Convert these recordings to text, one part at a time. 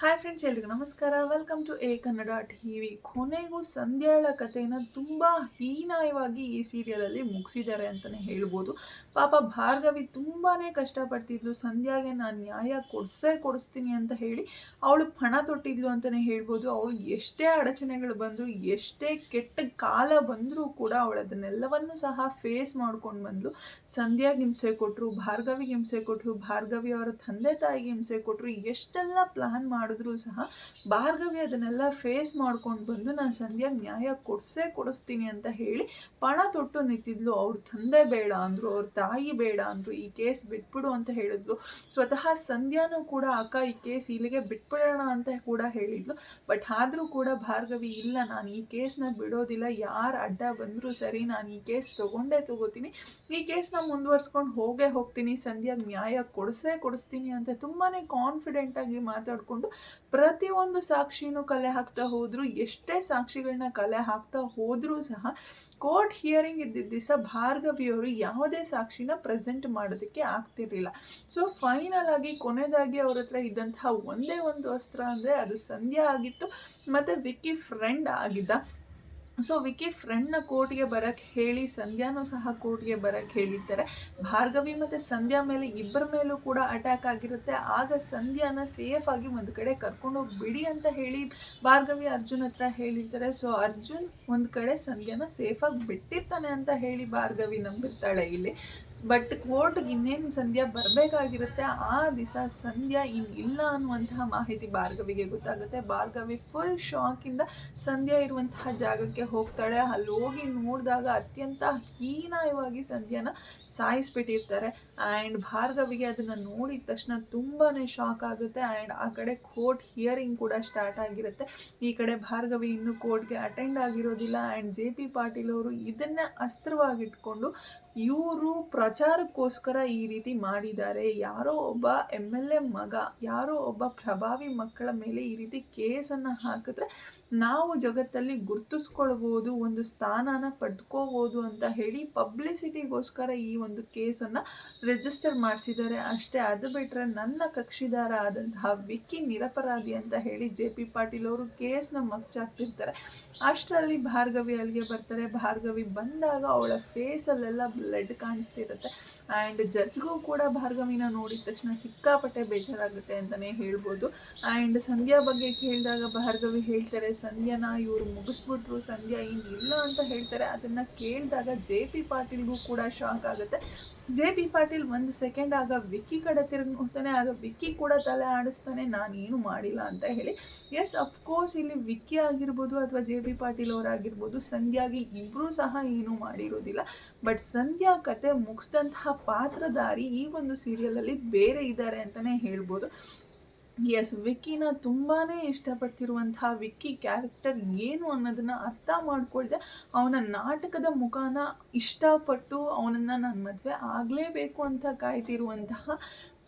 Hi friends ಎಲ್ರಿಗೂ ನಮಸ್ಕಾರ. Welcome to a Kannada T V ಕೊನೆಗೂ ಸಂಧ್ಯಾಳ ಕಥೆನ ತುಂಬ ಹೀನಾಯವಾಗಿ ಈ ಸೀರಿಯಲಲ್ಲಿ ಮುಗಿಸಿದ್ದಾರೆ ಅಂತಲೇ ಹೇಳ್ಬೋದು. ಪಾಪ ಭಾರ್ಗವಿ ತುಂಬಾ ಕಷ್ಟಪಡ್ತಿದ್ಲು. ಸಂಧ್ಯಾಗೆ ನಾನು ನ್ಯಾಯ ಕೊಡಿಸೇ ಕೊಡಿಸ್ತೀನಿ ಅಂತ ಹೇಳಿ ಅವಳು ಪಣ ತೊಟ್ಟಿದ್ಲು ಅಂತಲೇ ಹೇಳ್ಬೋದು. ಅವಳು ಎಷ್ಟೇ ಅಡಚಣೆಗಳು ಬಂದರು, ಎಷ್ಟೇ ಕೆಟ್ಟ ಕಾಲ ಬಂದರೂ ಕೂಡ ಅವಳು ಅದನ್ನೆಲ್ಲವನ್ನು ಸಹ ಫೇಸ್ ಮಾಡ್ಕೊಂಡು ಬಂದಳು ಸಂಧ್ಯಾಗೆ ಹಿಂಸೆ ಕೊಟ್ಟರು ಭಾರ್ಗವಿಗೆ ಹಿಂಸೆ ಕೊಟ್ಟರು ಭಾರ್ಗವಿ ಅವರ ತಂದೆ ತಾಯಿಗೆ ಹಿಂಸೆ ಕೊಟ್ಟರು ಎಷ್ಟೆಲ್ಲ ಪ್ಲಾನ್ ಮಾಡಿದ್ರೂ ಸಹ ಭಾರ್ಗವಿ ಅದನ್ನೆಲ್ಲ ಫೇಸ್ ಮಾಡ್ಕೊಂಡು ಬಂದು ನಾನು ಸಂಧ್ಯಾ ನ್ಯಾಯ ಕೊಡಿಸೇ ಕೊಡಿಸ್ತೀನಿ ಅಂತ ಹೇಳಿ ಪಣ ತೊಟ್ಟು ನಿಂತಿದ್ಲು. ಅವ್ರ ತಂದೆ ಬೇಡ ಅಂದರು, ಅವ್ರ ತಾಯಿ ಬೇಡ ಅಂದರು, ಈ ಕೇಸ್ ಬಿಟ್ಬಿಡು ಅಂತ ಹೇಳಿದ್ಲು. ಸ್ವತಃ ಸಂಧ್ಯಾನೂ ಕೂಡ, ಅಕ್ಕ, ಈ ಕೇಸ್ ಇಲ್ಲಿಗೆ ಬಿಟ್ಬಿಡೋಣ ಅಂತ ಕೂಡ ಹೇಳಿದ್ಲು. ಬಟ್ ಆದರೂ ಕೂಡ ಭಾರ್ಗವಿ, ಇಲ್ಲ, ನಾನು ಈ ಕೇಸ್ನ ಬಿಡೋದಿಲ್ಲ. ಯಾರು ಅಡ್ಡ ಬಂದರೂ ಸರಿ, ನಾನು ಈ ಕೇಸ್ ತೊಗೊಂಡೇ ತಗೋತೀನಿ. ಈ ಕೇಸ್ನ ಮುಂದುವರ್ಸ್ಕೊಂಡು ಹೋಗೇ ಹೋಗ್ತೀನಿ. ಸಂಧ್ಯಾಗ ನ್ಯಾಯ ಕೊಡಿಸೇ ಕೊಡಿಸ್ತೀನಿ ಅಂತ ತುಂಬಾ ಕಾನ್ಫಿಡೆಂಟಾಗಿ ಮಾತಾಡಿಕೊಂಡು ಪ್ರತಿಯೊಂದು ಸಾಕ್ಷಿನೂ ಕಲೆ ಹಾಕ್ತಾ ಹೋದ್ರು. ಎಷ್ಟೇ ಸಾಕ್ಷಿಗಳನ್ನ ಕಲೆ ಹಾಕ್ತಾ ಹೋದರೂ ಸಹ ಕೋರ್ಟ್ ಹಿಯರಿಂಗ್ ಇದ್ದಿದ್ದ ದಿವಸ ಭಾರ್ಗವಿಯವರು ಯಾವುದೇ ಸಾಕ್ಷಿನ ಪ್ರೆಸೆಂಟ್ ಮಾಡೋದಕ್ಕೆ ಆಗ್ತಿರಲಿಲ್ಲ. ಸೊ ಫೈನಲ್ ಆಗಿ ಕೊನೆಯದಾಗಿ ಅವ್ರ ಹತ್ರ ಇದ್ದಂತಹ ಒಂದೇ ಒಂದು ಅಸ್ತ್ರ ಅಂದರೆ ಅದು ಸಂಧ್ಯಾ ಆಗಿತ್ತು. ಮತ್ತು ವಿಕ್ಕಿ ಫ್ರೆಂಡ್ ಆಗಿದ್ದ. ಸೊ ವಿಕ್ಕಿ ಫ್ರೆಂಡ್ನ ಕೋರ್ಟ್ಗೆ ಬರೋಕ್ಕೆ ಹೇಳಿ, ಸಂಧ್ಯಾನೂ ಸಹ ಕೋರ್ಟ್ಗೆ ಬರೋಕ್ಕೆ ಹೇಳಿರ್ತಾರೆ. ಭಾರ್ಗವಿ ಮತ್ತು ಸಂಧ್ಯಾ ಮೇಲೆ ಇಬ್ಬರ ಮೇಲೂ ಕೂಡ ಅಟ್ಯಾಕ್ ಆಗಿರುತ್ತೆ. ಆಗ ಸಂಧ್ಯಾನ ಸೇಫ್ ಆಗಿ ಒಂದು ಕಡೆ ಕರ್ಕೊಂಡು ಬಿಡಿ ಅಂತ ಹೇಳಿ ಭಾರ್ಗವಿ ಅರ್ಜುನ್ ಹತ್ರ ಹೇಳಿರ್ತಾರೆ. ಸೊ ಅರ್ಜುನ್ ಒಂದು ಕಡೆ ಸಂಧ್ಯಾನ ಸೇಫಾಗಿ ಬಿಟ್ಟಿರ್ತಾನೆ ಅಂತ ಹೇಳಿ ಭಾರ್ಗವಿ ನಂಬಿರ್ತಾಳೆ ಇಲ್ಲಿ. ಬಟ್ ಕೋರ್ಟ್ಗೆ ಇನ್ನೇನು ಸಂಧ್ಯಾ ಬರಬೇಕಾಗಿರುತ್ತೆ, ಆ ದಿವಸ ಸಂಧ್ಯಾ ಇಲ್ಲ ಅನ್ನುವಂತಹ ಮಾಹಿತಿ ಭಾರ್ಗವಿಗೆ ಗೊತ್ತಾಗುತ್ತೆ. ಭಾರ್ಗವಿ ಫುಲ್ ಶಾಕಿಂದ ಸಂಧ್ಯಾ ಇರುವಂತಹ ಜಾಗಕ್ಕೆ ಹೋಗ್ತಾಳೆ. ಅಲ್ಲಿ ಹೋಗಿ ನೋಡಿದಾಗ ಅತ್ಯಂತ ಹೀನಾಯವಾಗಿ ಸಂಧ್ಯಾನ ಸಾಯಿಸ್ಬಿಟ್ಟಿರ್ತಾರೆ. ಆ್ಯಂಡ್ ಭಾರ್ಗವಿಗೆ ಅದನ್ನು ನೋಡಿದ ತಕ್ಷಣ ತುಂಬಾ ಶಾಕ್ ಆಗುತ್ತೆ. ಆ್ಯಂಡ್ ಆ ಕಡೆ ಕೋರ್ಟ್ ಹಿಯರಿಂಗ್ ಕೂಡ ಸ್ಟಾರ್ಟ್ ಆಗಿರುತ್ತೆ. ಈ ಕಡೆ ಭಾರ್ಗವಿ ಇನ್ನೂ ಕೋರ್ಟ್ಗೆ ಅಟೆಂಡ್ ಆಗಿರೋದಿಲ್ಲ. ಆ್ಯಂಡ್ ಜೆ ಪಿ ಪಾಟೀಲ್ ಅವರು ಇದನ್ನೇ ಅಸ್ತ್ರವಾಗಿಟ್ಕೊಂಡು ಇವರು ಪ್ರಚಾರಕ್ಕೋಸ್ಕರ ಈ ರೀತಿ ಮಾಡಿದ್ದಾರೆ. ಯಾರೋ ಒಬ್ಬ ಎಂ ಎಲ್ ಎ ಮಗ, ಯಾರೋ ಒಬ್ಬ ಪ್ರಭಾವಿ ಮಕ್ಕಳ ಮೇಲೆ ಈ ರೀತಿ ಕೇಸನ್ನು ಹಾಕಿದ್ರೆ ನಾವು ಜಗತ್ತಲ್ಲಿ ಗುರ್ತಿಸ್ಕೊಳ್ಬೋದು, ಒಂದು ಸ್ಥಾನನ ಪಡ್ಕೋಬೋದು ಅಂತ ಹೇಳಿ ಪಬ್ಲಿಸಿಟಿಗೋಸ್ಕರ ಈ ಒಂದು ಕೇಸನ್ನು ರಿಜಿಸ್ಟರ್ ಮಾಡಿಸಿದ್ದಾರೆ. ಅಷ್ಟೇ ಅದು ಬಿಟ್ಟರೆ ನನ್ನ ಕಕ್ಷಿದಾರ ಆದಂತಹ ವಿಕ್ಕಿ ನಿರಪರಾಧಿ ಅಂತ ಹೇಳಿ ಜೆ ಪಿ ಪಾಟೀಲ್ ಅವರು ಕೇಸನ್ನ ಮಚ್ಚಾಕ್ತಿರ್ತಾರೆ ಅಷ್ಟರಲ್ಲಿ ಭಾರ್ಗವಿ ಅಲ್ಲಿಗೆ ಬರ್ತಾರೆ. ಭಾರ್ಗವಿ ಬಂದಾಗ ಅವಳ ಫೇಸಲ್ಲೆಲ್ಲ ಬ್ಲಡ್ ಕಾಣಿಸ್ತಿರುತ್ತೆ. ಆ್ಯಂಡ್ ಜಡ್ಜ್ಗೂ ಕೂಡ ಭಾರ್ಗವಿನ ನೋಡಿದ ತಕ್ಷಣ ಸಿಕ್ಕಾಪಟ್ಟೆ ಬೇಜಾರಾಗುತ್ತೆ ಅಂತಲೇ ಹೇಳ್ಬೋದು. ಆ್ಯಂಡ್ ಸಂಧ್ಯಾ ಬಗ್ಗೆ ಕೇಳಿದಾಗ ಭಾರ್ಗವಿ ಹೇಳ್ತಾರೆ ಸಂಧ್ಯಾನ, ಇವರು ಮುಗಿಸ್ಬಿಟ್ರು, ಸಂಧ್ಯಾ ಏನು ಇಲ್ಲ ಅಂತ ಹೇಳ್ತಾರೆ. ಅದನ್ನು ಕೇಳಿದಾಗ ಜೆ ಪಿ ಪಾಟೀಲ್ಗೂ ಕೂಡ ಶಾಕ್ ಆಗುತ್ತೆ. ಜೆ ಪಿ ಪಾಟೀಲ್ ಒಂದು ಸೆಕೆಂಡ್ ಆಗ ವಿಕ್ಕಿ ಕಡೆ ತಿರುಗಿ ನೋಡ್ತಾನೆ ಆಗ ವಿಕ್ಕಿ ಕೂಡ ತಲೆ ಆಡಿಸ್ತಾನೆ, ನಾನೇನು ಮಾಡಿಲ್ಲ ಅಂತ ಹೇಳಿ. ಎಸ್ ಅಫ್ಕೋರ್ಸ್ ಇಲ್ಲಿ ವಿಕ್ಕಿ ಆಗಿರ್ಬೋದು ಅಥವಾ ಜೆ ಪಿ ಪಾಟೀಲ್ ಅವರಾಗಿರ್ಬೋದು, ಸಂಧ್ಯಾಗಿ ಇಬ್ಬರೂ ಸಹ ಏನೂ ಮಾಡಿರೋದಿಲ್ಲ. ಬಟ್ ಸಂಧ್ಯಾ ಕತೆ ಮುಗಿಸಿದಂತಹ ಪಾತ್ರಧಾರಿ ಈ ಒಂದು ಸೀರಿಯಲಲ್ಲಿ ಬೇರೆ ಇದ್ದಾರೆ ಅಂತಲೇ ಹೇಳ್ಬೋದು. ಎಸ್ ವಿಕ್ಕಿನ ತುಂಬಾ ಇಷ್ಟಪಡ್ತಿರುವಂತಹ ವಿಕ್ಕಿ ಕ್ಯಾರೆಕ್ಟರ್ ಏನು ಅನ್ನೋದನ್ನು ಅರ್ಥ ಮಾಡ್ಕೊಳ್ದೆ ಅವನ ನಾಟಕದ ಮುಖಾನ ಇಷ್ಟಪಟ್ಟು ಅವನನ್ನು ನಾನು ಮದುವೆ ಆಗಲೇಬೇಕು ಅಂತ ಕಾಯ್ತಿರುವಂತಹ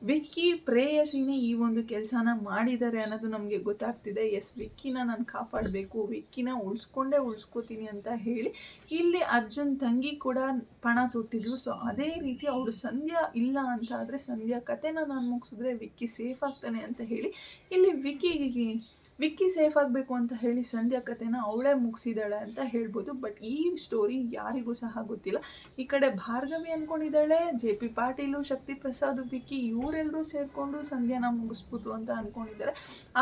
ವಿಕ್ಕಿ ಪ್ರೇಯಸಿನೇ ಈ ಒಂದು ಕೆಲಸನ ಮಾಡಿದ್ದಾರೆ ಅನ್ನೋದು ನಮಗೆ ಗೊತ್ತಾಗ್ತಿದೆ. ಎಸ್ ವಿಕ್ಕಿನ ನಾನು ಕಾಪಾಡಬೇಕು, ವಿಕ್ಕಿನ ಉಳಿಸ್ಕೊಂಡೇ ಉಳಿಸ್ಕೋತೀನಿ ಅಂತ ಹೇಳಿ ಇಲ್ಲಿ ಅರ್ಜುನ್ ತಂಗಿ ಕೂಡ ಪಣ ತೊಟ್ಟಿದ್ರು. ಸೊ ಅದೇ ರೀತಿ ಅವರು ಸಂಧ್ಯಾ ಇಲ್ಲ ಅಂತ ಆದರೆ ಸಂಧ್ಯಾ ಕತೆನ ನಾನು ಮುಗಿಸಿದ್ರೆ ವಿಕ್ಕಿ ಸೇಫ್ ಆಗ್ತಾನೆ ಅಂತ ಹೇಳಿ ಇಲ್ಲಿ ವಿಕ್ಕಿಗೆ ವಿಕ್ಕಿ ಸೇಫ್ ಆಗಬೇಕು ಅಂತ ಹೇಳಿ ಸಂಧ್ಯಾ ಕಥೆನ ಅವಳೇ ಮುಗಿಸಿದಾಳೆ ಅಂತ ಹೇಳ್ಬೋದು. ಬಟ್ ಈ ಸ್ಟೋರಿ ಯಾರಿಗೂ ಸಹ ಗೊತ್ತಿಲ್ಲ. ಈ ಕಡೆ ಭಾರ್ಗವಿ ಅಂದ್ಕೊಂಡಿದ್ದಾಳೆ ಜೆ ಪಿ ಪಾಟೀಲು, ಶಕ್ತಿ ಪ್ರಸಾದ್, ವಿಕ್ಕಿ ಇವರೆಲ್ಲರೂ ಸೇರಿಕೊಂಡು ಸಂಧ್ಯಾನ ಮುಗಿಸ್ಬಿಟ್ರು ಅಂತ ಅಂದ್ಕೊಂಡಿದ್ದಾರೆ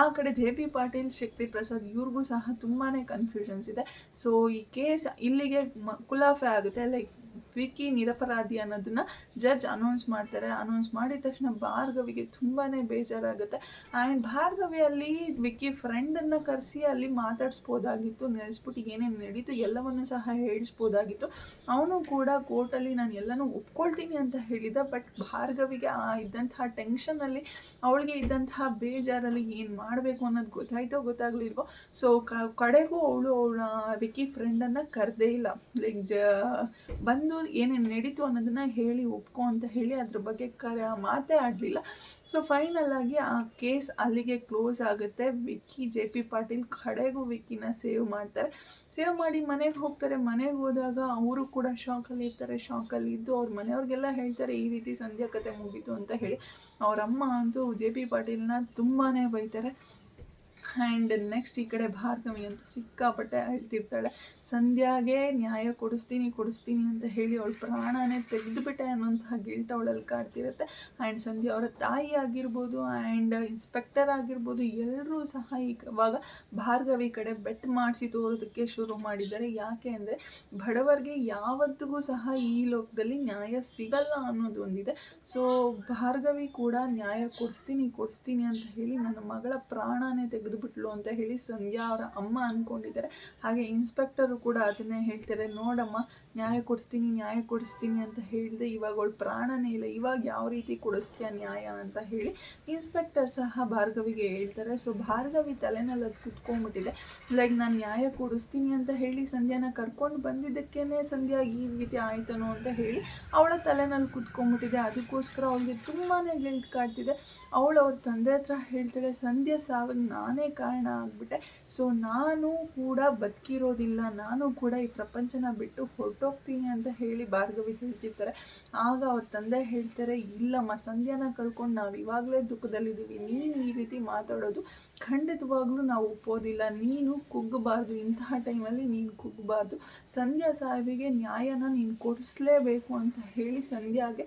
ಆ ಕಡೆ ಜೆ ಪಿ ಪಾಟೀಲ್, ಶಕ್ತಿ ಪ್ರಸಾದ್ ಇವ್ರಿಗೂ ಸಹ ತುಂಬಾ ಕನ್ಫ್ಯೂಷನ್ಸ್ ಇದೆ. ಸೊ ಈ ಕೇಸ್ ಇಲ್ಲಿಗೆ ಕುಲಾಫೆ ಆಗುತ್ತೆ. ಲೈಕ್ ವಿಕ್ಕಿ ನಿರಪರಾಧಿ ಅನ್ನೋದನ್ನ ಜಡ್ಜ್ ಅನೌನ್ಸ್ ಮಾಡ್ತಾರೆ. ಅನೌನ್ಸ್ ಮಾಡಿದ ತಕ್ಷಣ ಭಾರ್ಗವಿಗೆ ತುಂಬಾ ಬೇಜಾರಾಗುತ್ತೆ. ಆ್ಯಂಡ್ ಭಾರ್ಗವಿ ಅಲ್ಲಿ ವಿಕ್ಕಿ ಫ್ರೆಂಡನ್ನು ಕರೆಸಿ ಅಲ್ಲಿ ಮಾತಾಡಿಸ್ಬೋದಾಗಿತ್ತು. ನೆನೆಸ್ಬಿಟ್ಟು ಏನೇನು ನಡೀತು, ಎಲ್ಲವನ್ನು ಸಹ ಹೇಳಿಸ್ಬೋದಾಗಿತ್ತು. ಅವನು ಕೂಡ ಕೋರ್ಟಲ್ಲಿ ನಾನು ಎಲ್ಲನೂ ಒಪ್ಕೊಳ್ತೀನಿ ಅಂತ ಹೇಳಿದ ಬಟ್ ಭಾರ್ಗವಿಗೆ ಆ ಇದ್ದಂತಹ ಟೆನ್ಷನಲ್ಲಿ ಅವಳಿಗೆ ಇದ್ದಂತಹ ಬೇಜಾರಲ್ಲಿ ಏನು ಮಾಡಬೇಕು ಅನ್ನೋದು ಗೊತ್ತಾಯ್ತೋ ಗೊತ್ತಾಗ್ಲಿಲ್ವೋ ಸೊ ಕಡೆಗೂ ಅವಳು ಅವಳ ವಿಕ್ಕಿ ಫ್ರೆಂಡನ್ನು ಕರೆದೇ ಇಲ್ಲ. ಲೈಕ್ ಜ, ಬಂದು ಏನೇನು ನಡೀತು ಅನ್ನೋದನ್ನು ಹೇಳಿ, ಒಪ್ಕೊ ಅಂತ ಹೇಳಿ ಅದ್ರ ಬಗ್ಗೆ ಕರೆ ಮಾತೇ ಆಡಲಿಲ್ಲ. ಸೊ ಫೈನಲ್ ಆಗಿ ಆ ಕೇಸ್ ಅಲ್ಲಿಗೆ ಕ್ಲೋಸ್ ಆಗುತ್ತೆ. ವಿಕ್ಕಿ ಜೆ ಪಿ ಪಾಟೀಲ್ ಕಡೆಗೂ ವಿಕ್ಕಿನ ಸೇವ್ ಮಾಡ್ತಾರೆ. ಸೇವ್ ಮಾಡಿ ಮನೆಗೆ ಹೋಗ್ತಾರೆ. ಮನೆಗೆ ಹೋದಾಗ ಅವರು ಕೂಡ ಶಾಕಲ್ಲಿ ಇರ್ತಾರೆ ಶಾಕಲ್ಲಿ ಇದ್ದು ಅವ್ರ ಮನೆಯವ್ರಿಗೆಲ್ಲ ಹೇಳ್ತಾರೆ, ಈ ರೀತಿ ಸಂಧ್ಯಾ ಕತೆ ಮುಗೀತು ಅಂತ ಹೇಳಿ. ಅವರಮ್ಮ ಅಂತೂ ಜೆ ಪಿ ಪಾಟೀಲ್ನ ತುಂಬಾ ಬೈತಾರೆ. ಆ್ಯಂಡ್ ನೆಕ್ಸ್ಟ್ ಈ ಕಡೆ ಭಾರ್ಗವಿ ಅಂತ ಸಿಕ್ಕಾಪಟ್ಟೆ ಅಳ್ತಿರ್ತಾಳೆ ಸಂಧ್ಯಾಗೆ ನ್ಯಾಯ ಕೊಡಿಸ್ತೀನಿ ಕೊಡಿಸ್ತೀನಿ ಅಂತ ಹೇಳಿ ಅವಳ ಪ್ರಾಣನೇ ತೆಗೆದುಬಿಟ್ಟೆ ಅನ್ನೋಂತಹ ಗಿಲ್ಟ್ ಅವಳಲ್ಲಿ ಕಾಡ್ತಿರುತ್ತೆ ಆ್ಯಂಡ್ ಸಂಧ್ಯಾ ಅವರ ತಾಯಿ ಆಗಿರ್ಬೋದು ಆ್ಯಂಡ್ ಇನ್ಸ್ಪೆಕ್ಟರ್ ಆಗಿರ್ಬೋದು ಎಲ್ಲರೂ ಸಹ ಇವಾಗ ಭಾರ್ಗವಿ ಕಡೆ ಬೆಟ್ ಮಾಡಿಸಿ ತೋರೋದಕ್ಕೆ ಶುರು ಮಾಡಿದ್ದಾರೆ. ಯಾಕೆ ಅಂದರೆ ಬಡವರಿಗೆ ಯಾವತ್ತಿಗೂ ಸಹ ಈ ಲೋಕದಲ್ಲಿ ನ್ಯಾಯ ಸಿಗಲ್ಲ ಅನ್ನೋದು ಒಂದಿದೆ. ಸೊ ಭಾರ್ಗವಿ ಕೂಡ ನ್ಯಾಯ ಕೊಡಿಸ್ತೀನಿ ಕೊಡಿಸ್ತೀನಿ ಅಂತ ಹೇಳಿ ನನ್ನ ಮಗಳ ಪ್ರಾಣನೇ ತೆಗೆದುಬಿಟ್ಲು ಅಂತ ಹೇಳಿ ಸಂಧ್ಯಾ ಅವರ ಅಮ್ಮ ಅಂದ್ಕೊಂಡಿದ್ದಾರೆ ಹಾಗೆ ಇನ್ಸ್ಪೆಕ್ಟರು ಕೂಡ ಅದನ್ನೇ ಹೇಳ್ತಾರೆ ನೋಡಮ್ಮ ನ್ಯಾಯ ಕೊಡಿಸ್ತೀನಿ ನ್ಯಾಯ ಕೊಡಿಸ್ತೀನಿ ಅಂತ ಹೇಳಿದೆ ಇವಾಗ ಅವಳು ಪ್ರಾಣನೇ ಇಲ್ಲ. ಇವಾಗ ಯಾವ ರೀತಿ ಕೊಡಿಸ್ತೀಯ ನ್ಯಾಯ ಅಂತ ಹೇಳಿ ಇನ್ಸ್ಪೆಕ್ಟರ್ ಸಹ ಭಾರ್ಗವಿಗೆ ಹೇಳ್ತಾರೆ. ಸೊ ಭಾರ್ಗವಿ ತಲೆನಲ್ಲಿ ಅದು ಕುತ್ಕೊಂಡ್ಬಿಟ್ಟಿದೆ. ಲೈಕ್, ನಾನು ನ್ಯಾಯ ಕೊಡಿಸ್ತೀನಿ ಅಂತ ಹೇಳಿ ಸಂಧ್ಯಾನ ಕರ್ಕೊಂಡು ಬಂದಿದ್ದಕ್ಕೇ ಸಂಧ್ಯಾ ಈ ರೀತಿ ಆಯ್ತನೋ ಅಂತ ಹೇಳಿ ಅವಳ ತಲೆನಲ್ಲಿ ಕುತ್ಕೊಂಡ್ಬಿಟ್ಟಿದೆ. ಅದಕ್ಕೋಸ್ಕರ ಅವಳಿಗೆ ತುಂಬಾ ಗಿಲ್ಟ್ ಕಾಡ್ತಿದೆ. ಅವಳು ಅವ್ರ ತಂದೆ ಹತ್ರ ಹೇಳ್ತಾಳೆ ಸಂಧ್ಯಾ ಸಾವಿಗೆ ನಾನೇ ಕಾರಣ ಆಗಿಬಿಟ್ಟೆ. ಸೊ ನಾನು ಕೂಡ ಬದುಕಿರೋದಿಲ್ಲ. ನಾನು ಕೂಡ ಈ ಪ್ರಪಂಚನ ಬಿಟ್ಟು ಹೊರಟೋಗ್ತೀನಿ ಅಂತ ಹೇಳಿ ಭಾರ್ಗವಿ ಹೇಳ್ತಿರ್ತಾರೆ. ಆಗ ಅವ್ರ ತಂದೆ ಹೇಳ್ತಾರೆ, ಇಲ್ಲಮ್ಮ, ಸಂಧ್ಯಾನ ಕಳ್ಕೊಂಡು ನಾವು ಇವಾಗಲೇ ದುಃಖದಲ್ಲಿದ್ದೀವಿ. ನೀನು ಈ ರೀತಿ ಮಾತಾಡೋದು ಖಂಡಿತವಾಗ್ಲೂ ನಾವು ಒಪ್ಪೋದಿಲ್ಲ. ನೀನು ಕುಗ್ಗಬಾರ್ದು. ಇಂತಹ ಟೈಮಲ್ಲಿ ನೀನು ಕುಗ್ಗಬಾರ್ದು. ಸಂಧ್ಯಾ ಸಾವಿಗೆ ನ್ಯಾಯನ ನೀನು ಕೊಡಿಸ್ಲೇಬೇಕು ಅಂತ ಹೇಳಿ ಸಂಧ್ಯಾಗೆ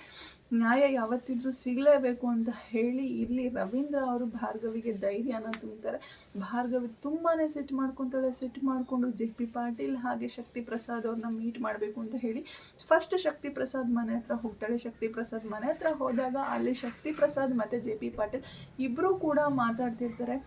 ನ್ಯಾಯ ಯಾವತ್ತಿದ್ರೂ ಸಿಗಲೇಬೇಕು ಅಂತ ಹೇಳಿ ಇಲ್ಲಿ ರವೀಂದ್ರ ಅವರು ಭಾರ್ಗವಿಗೆ ಧೈರ್ಯನ ತುಂಬ್ತಾರೆ. ಭಾರ್ಗವಿ ತುಂಬಾ ಸಿಟ್ಟು ಮಾಡ್ಕೊತಾಳೆ. ಸಿಟ್ಟು ಮಾಡಿಕೊಂಡು ಜೆ ಪಿ ಪಾಟೀಲ್ ಹಾಗೆ ಶಕ್ತಿ ಪ್ರಸಾದ್ ಅವ್ರನ್ನ ಮೀಟ್ ಮಾಡಬೇಕು ಅಂತ ಹೇಳಿ ಫಸ್ಟ್ ಶಕ್ತಿ ಪ್ರಸಾದ್ ಮನೆ ಹತ್ರ ಹೋಗ್ತಾಳೆ. ಶಕ್ತಿ ಪ್ರಸಾದ್ ಮನೆ ಹತ್ರ ಹೋದಾಗ ಅಲ್ಲಿ ಶಕ್ತಿ ಪ್ರಸಾದ್ ಮತ್ತು ಜೆ ಪಿ ಪಾಟೀಲ್ ಇಬ್ಬರೂ ಕೂಡ ಮಾತಾಡ್ತಿರ್ತಾರೆ.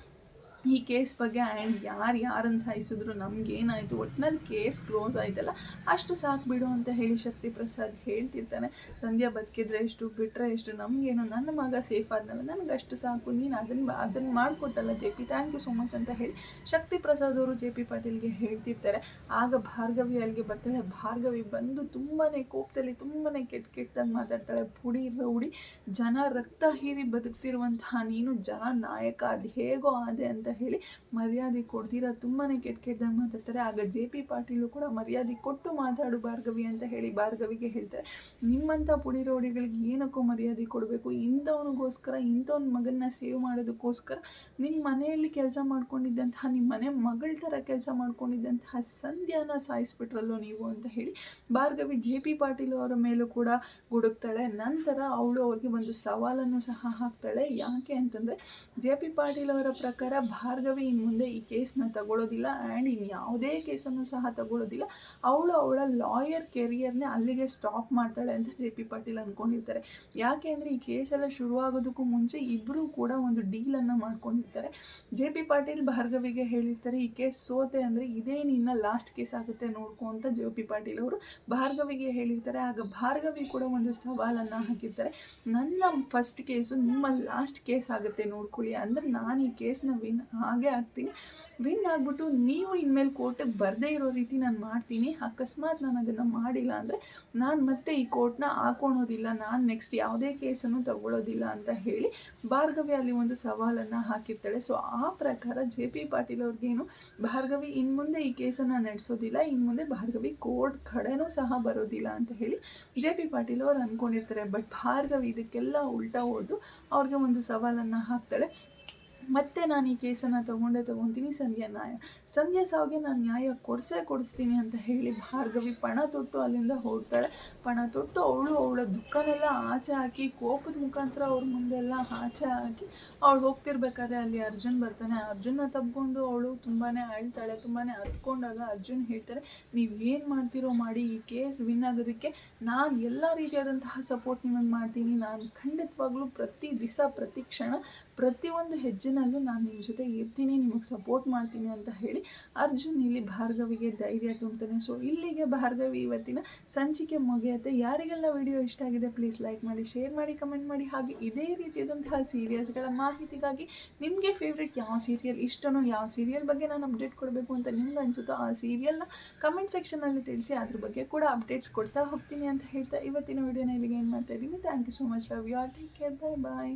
ಈ ಕೇಸ್ ಬಗ್ಗೆ ಆ್ಯಂಡ್ ಯಾರು ಯಾರನ್ನು ಸಾಯಿಸಿದ್ರು ನಮಗೇನಾಯಿತು ಒಟ್ಟಿನಲ್ಲಿ ಕೇಸ್ ಕ್ಲೋಸ್ ಆಯ್ತಲ್ಲ? ಅಷ್ಟು ಸಾಕು ಬಿಡು ಅಂತ ಹೇಳಿ ಶಕ್ತಿ ಪ್ರಸಾದ್ ಹೇಳ್ತಿರ್ತಾನೆ. ಸಂಧ್ಯಾ ಬದುಕಿದ್ರೆ ಎಷ್ಟು ಬಿಟ್ಟರೆ ಎಷ್ಟು, ನಮಗೇನು? ನನ್ನ ಮಗ ಸೇಫ್ ಆದ್ನಲ್ಲ? ನನಗೆ ಅಷ್ಟು ಸಾಕು. ನೀನು ಅದನ್ನು ಅದನ್ನು ಮಾಡಿಕೊಟ್ಟಲ್ಲ J P. Thank you so much ಅಂತ ಹೇಳಿ ಶಕ್ತಿ ಪ್ರಸಾದ್ ಅವರು ಜೆ ಪಿ ಪಾಟೀಲ್ಗೆ ಹೇಳ್ತಿರ್ತಾರೆ. ಆಗ ಭಾರ್ಗವಿ ಅಲ್ಲಿಗೆ ಬರ್ತಾಳೆ. ಭಾರ್ಗವಿ ಬಂದು ತುಂಬಾ ಕೋಪದಲ್ಲಿ ತುಂಬಾ ಕೆಟ್ಟ ಕೆಟ್ಟದಾಗಿ ಮಾತಾಡ್ತಾಳೆ. ಪುಡಿ ರೌಡಿ ಜನ ರಕ್ತ ಹೀರಿ ಬದುಕ್ತಿರುವಂತಹ ನೀನು ಜನ ನಾಯಕ. ಅದು ಹೇಗೋ ಆದೆ ಅಂತ ಹೇಳಿ ಮರ್ಯಾದೆ ಕೊಡ್ತೀರಾ? ತುಂಬಾ ಕೆಟ್ಟ ಕೆಟ್ಟದಾಗಿ ಮಾತಾಡ್ತಾರೆ. ಆಗ ಜೆ ಪಿ ಪಾಟೀಲು ಕೂಡ ಮರ್ಯಾದೆ ಕೊಟ್ಟು ಮಾತಾಡು ಭಾರ್ಗವಿ ಅಂತ ಹೇಳಿ ಭಾರ್ಗವಿಗೆ ಹೇಳ್ತಾರೆ. ನಿಮ್ಮಂಥ ಪುಡಿ ರೌಡಿಗಳಿಗೆ ಏನಕ್ಕೋ ಮರ್ಯಾದೆ ಕೊಡಬೇಕು. ಇಂಥವನಿಗೋಸ್ಕರ, ಇಂಥವ್ನ ಮಗನ್ನ ಸೇವ್ ಮಾಡೋದಕ್ಕೋಸ್ಕರ ನಿಮ್ಮ ಮನೆಯಲ್ಲಿ ಕೆಲಸ ಮಾಡ್ಕೊಂಡಿದ್ದಂತಹ ನಿಮ್ಮ ಮನೆ ಮಗಳ ಥರ ಕೆಲಸ ಮಾಡ್ಕೊಂಡಿದ್ದಂತಹ ಸಂಧ್ಯಾನ ಸಾಯಿಸ್ಬಿಟ್ರಲ್ಲೋ ನೀವು ಅಂತ ಹೇಳಿ ಭಾರ್ಗವಿ ಜೆ ಪಿ ಪಾಟೀಲ್ ಅವರ ಮೇಲೂ ಕೂಡ ಗುಡುಕ್ತಾಳೆ ನಂತರ ಅವಳು ಅವ್ರಿಗೆ ಒಂದು ಸವಾಲನ್ನು ಸಹ ಹಾಕ್ತಾಳೆ. ಯಾಕೆ ಅಂತಂದರೆ ಜೆ ಪಿ ಪಾಟೀಲ್ ಅವರ ಪ್ರಕಾರ ಭಾರ್ಗವಿ ಇನ್ನು ಮುಂದೆ ಈ ಕೇಸ್ನ ತಗೊಳ್ಳೋದಿಲ್ಲ ಆ್ಯಂಡ್ ಇನ್ನು ಯಾವುದೇ ಕೇಸನ್ನು ಸಹ ತಗೊಳ್ಳೋದಿಲ್ಲ ಅವಳು ಅವಳ ಲಾಯರ್ ಕೆರಿಯರ್ನೇ ಅಲ್ಲಿಗೆ ಸ್ಟಾಪ್ ಮಾಡ್ತಾಳೆ ಅಂತ ಜೆ ಪಿ ಪಾಟೀಲ್ ಅಂದ್ಕೊಂಡಿರ್ತಾರೆ ಯಾಕೆ ಅಂದರೆ ಈ ಕೇಸೆಲ್ಲ ಶುರುವಾಗೋದಕ್ಕೂ ಮುಂಚೆ ಇಬ್ಬರೂ ಕೂಡ ಒಂದು ಡೀಲನ್ನು ಮಾಡ್ಕೊಂಡಿರ್ತಾರೆ. ಜೆ ಪಿ ಪಾಟೀಲ್ ಭಾರ್ಗವಿಗೆ ಹೇಳಿರ್ತಾರೆ, ಈ ಕೇಸ್ ಸೋತೆ ಅಂದರೆ ಇದೇ ನಿನ್ನ ಲಾಸ್ಟ್ ಕೇಸ್ ಆಗುತ್ತೆ ನೋಡ್ಕೊ ಅಂತ ಜೆ ಪಿ ಪಾಟೀಲ್ ಅವರು ಭಾರ್ಗವಿಗೆ ಹೇಳಿರ್ತಾರೆ. ಆಗ ಭಾರ್ಗವಿ ಕೂಡ ಒಂದು ಸವಾಲನ್ನು ಹಾಕಿರ್ತಾರೆ. ನನ್ನ ಫಸ್ಟ್ ಕೇಸು ನಿಮ್ಮ ಲಾಸ್ಟ್ ಕೇಸ್ ಆಗುತ್ತೆ ನೋಡ್ಕೊಳ್ಳಿ ಅಂದರೆ ನಾನು ಈ ಕೇಸ್ನ ವಿನ್ ಹಾಗೆ ಆಗ್ತೀನಿ. ವಿನ್ ಆಗಿಬಿಟ್ಟು ನೀವು ಇನ್ಮೇಲೆ ಕೋರ್ಟಿಗೆ ಬರದೇ ಇರೋ ರೀತಿ ನಾನು ಮಾಡ್ತೀನಿ. ಅಕಸ್ಮಾತ್ ನಾನು ಅದನ್ನು ಮಾಡಿಲ್ಲ ಅಂದರೆ ನಾನು ಮತ್ತೆ ಈ ಕೋರ್ಟ್ನ ಹಾಕೊಳೋದಿಲ್ಲ. ನಾನು ನೆಕ್ಸ್ಟ್ ಯಾವುದೇ ಕೇಸನ್ನು ತಗೊಳ್ಳೋದಿಲ್ಲ ಅಂತ ಹೇಳಿ ಭಾರ್ಗವಿ ಅಲ್ಲಿ ಒಂದು ಸವಾಲನ್ನು ಹಾಕಿರ್ತಾಳೆ. ಸೊ ಆ ಪ್ರಕಾರ ಜೆ ಪಿ ಪಾಟೀಲ್ ಅವ್ರಿಗೇನು ಭಾರ್ಗವಿ ಇನ್ಮುಂದೆ ಈ ಕೇಸನ್ನು ನಡೆಸೋದಿಲ್ಲ. ಇನ್ಮುಂದೆ ಭಾರ್ಗವಿ ಕೋರ್ಟ್ ಕಡೆನೂ ಸಹ ಬರೋದಿಲ್ಲ ಅಂತ ಹೇಳಿ ಜೆ ಪಿ ಪಾಟೀಲ್ ಅವ್ರು ಅಂದ್ಕೊಂಡಿರ್ತಾರೆ ಬಟ್ ಭಾರ್ಗವಿ ಇದಕ್ಕೆಲ್ಲ ಉಲ್ಟಾ ಹೋದು ಅವ್ರಿಗೆ ಒಂದು ಸವಾಲನ್ನು ಹಾಕ್ತಾಳೆ. ಮತ್ತೆ ನಾನು ಈ ಕೇಸನ್ನು ತೊಗೊಂಡೇ, ತೊಗೊತೀನಿ. ಸಂಧ್ಯಾ ನ್ಯಾಯ, ಸಂಧ್ಯಾ ಸಾವಿಗೆ ನಾನು ನ್ಯಾಯ ಕೊಡಿಸೇ ಕೊಡಿಸ್ತೀನಿ ಅಂತ ಹೇಳಿ ಭಾರ್ಗವಿ ಪಣ ತೊಟ್ಟು ಅಲ್ಲಿಂದ ಹೊರಡ್ತಾಳೆ ಪಣ ತೊಟ್ಟು ಅವಳು ಅವಳ ದುಃಖನೆಲ್ಲ ಆಚೆ ಹಾಕಿ, ಕೋಪದ ಮುಖಾಂತರ ಅವ್ರ ಮುಂದೆಲ್ಲ ಆಚೆ ಹಾಕಿ ಅವಳು ಹೋಗ್ತಿರ್ಬೇಕಾದ್ರೆ ಅಲ್ಲಿ ಅರ್ಜುನ್ ಬರ್ತಾನೆ. ಅರ್ಜುನ್ನ ತಬ್ಕೊಂಡು ಅವಳು ತುಂಬಾ ಅಳ್ತಾಳೆ ತುಂಬಾ ಹತ್ಕೊಂಡಾಗ ಅರ್ಜುನ್ ಹೇಳ್ತಾರೆ, ನೀವು ಏನು ಮಾಡ್ತಿರೋ ಮಾಡಿ ಈ ಕೇಸ್ ವಿನ್ ಆಗೋದಕ್ಕೆ ನಾನು ಎಲ್ಲ ರೀತಿಯಾದಂತಹ ಸಪೋರ್ಟ್ ನಿಮಗೆ ಮಾಡ್ತೀನಿ. ನಾನು ಖಂಡಿತವಾಗ್ಲೂ ಪ್ರತಿ ದಿವಸ, ಪ್ರತಿ ಕ್ಷಣ ಪ್ರತಿಯೊಂದು ಹೆಜ್ಜೆನಲ್ಲೂ ನಾನು ನಿಮ್ಮ ಜೊತೆ ಇರ್ತೀನಿ, ನಿಮಗೆ ಸಪೋರ್ಟ್ ಮಾಡ್ತೀನಿ ಅಂತ ಹೇಳಿ ಅರ್ಜುನ್ ಇಲ್ಲಿ ಭಾರ್ಗವಿಗೆ ಧೈರ್ಯ ತುಂಬ್ತಾನೆ ಸೊ ಇಲ್ಲಿಗೆ ಭಾರ್ಗವಿ ಇವತ್ತಿನ ಸಂಚಿಕೆ ಮುಗಿಯುತ್ತೆ. ಯಾರಿಗೆಲ್ಲ ವಿಡಿಯೋ ಇಷ್ಟ ಆಗಿದೆ ಪ್ಲೀಸ್ ಲೈಕ್ ಮಾಡಿ ಶೇರ್ ಮಾಡಿ ಕಮೆಂಟ್ ಮಾಡಿ. ಹಾಗೆ ಇದೇ ರೀತಿಯಾದಂತಹ ಸೀರಿಯಲ್ಸ್ಗಳ ಮಾಹಿತಿಗಾಗಿ ನಿಮಗೆ ಫೇವ್ರೆಟ್ ಯಾವ ಸೀರಿಯಲ್ ಇಷ್ಟನೋ ಯಾವ ಸೀರಿಯಲ್ ಬಗ್ಗೆ ನಾನು ಅಪ್ಡೇಟ್ ಕೊಡಬೇಕು ಅಂತ ನಿಮ್ಗೆ ಅನಿಸುತ್ತೋ ಆ ಸೀರಿಯಲ್ನ ಕಮೆಂಟ್ ಸೆಕ್ಷನಲ್ಲಿ ತಿಳಿಸಿ ಅದ್ರ ಬಗ್ಗೆ ಕೂಡ ಅಪ್ಡೇಟ್ಸ್ ಕೊಡ್ತಾ ಹೋಗ್ತೀನಿ ಅಂತ ಹೇಳ್ತಾ ಇವತ್ತಿನ ವಿಡಿಯೋನ ಇಲ್ಲಿಗೆ ಏನು ಮಾಡ್ತಾ ಇದ್ದೀನಿ. Thank you so much love you all take care bye bye